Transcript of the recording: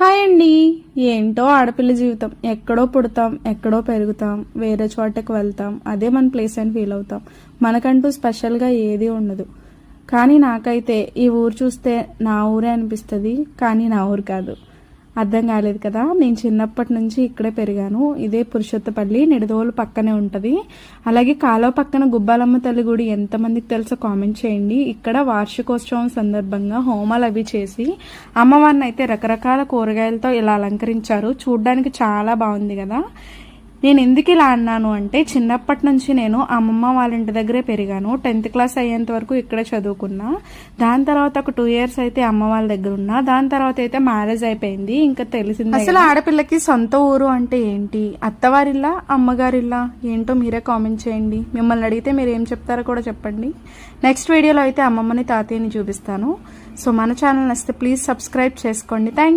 Hi అండి. ఏంటో ఆడపిల్ల జీవితం. ఎక్కడో పుడతాం ఎక్కడో పెరుగుతాం వేరే చోటకి వెళ్తాం అదే మన ప్లేస్ అని ఫీల్ అవుతాం. మనకంటూ స్పెషల్గా ఏది ఉండదు. కానీ నాకైతే ఈ ఊరు చూస్తే నా ఊరే అనిపిస్తుంది కానీ నా ఊరు కాదు. అర్థం కాలేదు కదా. నేను చిన్నప్పటి నుంచి ఇక్కడే పెరిగాను. ఇదే పురుషోత్తపల్లి నిడదోలు పక్కనే ఉంటుంది. అలాగే కాలువ పక్కన గుబ్బాలమ్మ తల్లి గుడి ఎంతమందికి తెలుసో కామెంట్ చేయండి. ఇక్కడ వార్షికోత్సవం సందర్భంగా హోమాలు అవి చేసి అమ్మవారిని అయితే రకరకాల కూరగాయలతో ఇలా అలంకరించారు. చూడడానికి చాలా బాగుంది కదా. నేను ఎందుకు ఇలా అన్నాను అంటే చిన్నప్పటి నుంచి నేను అమ్మమ్మ వాళ్ళ ఇంటి దగ్గరే పెరిగాను. టెన్త్ క్లాస్ అయ్యేంత వరకు ఇక్కడే చదువుకున్నా. దాని తర్వాత ఒక టూ ఇయర్స్ అయితే అమ్మ వాళ్ళ దగ్గర ఉన్నా. దాని తర్వాత అయితే మ్యారేజ్ అయిపోయింది. ఇంకా తెలిసింది అసలు ఆడపిల్లకి సొంత ఊరు అంటే ఏంటి? అత్తవారిల్లా అమ్మగారిల్లా? ఏంటో మీరే కామెంట్ చేయండి. మిమ్మల్ని అడిగితే మీరు ఏం చెప్తారో కూడా చెప్పండి. నెక్స్ట్ వీడియోలో అయితే అమ్మమ్మని తాతయ్యని చూపిస్తాను. సో మన ఛానల్ నచ్చితే ప్లీజ్ సబ్స్క్రైబ్ చేసుకోండి. థ్యాంక్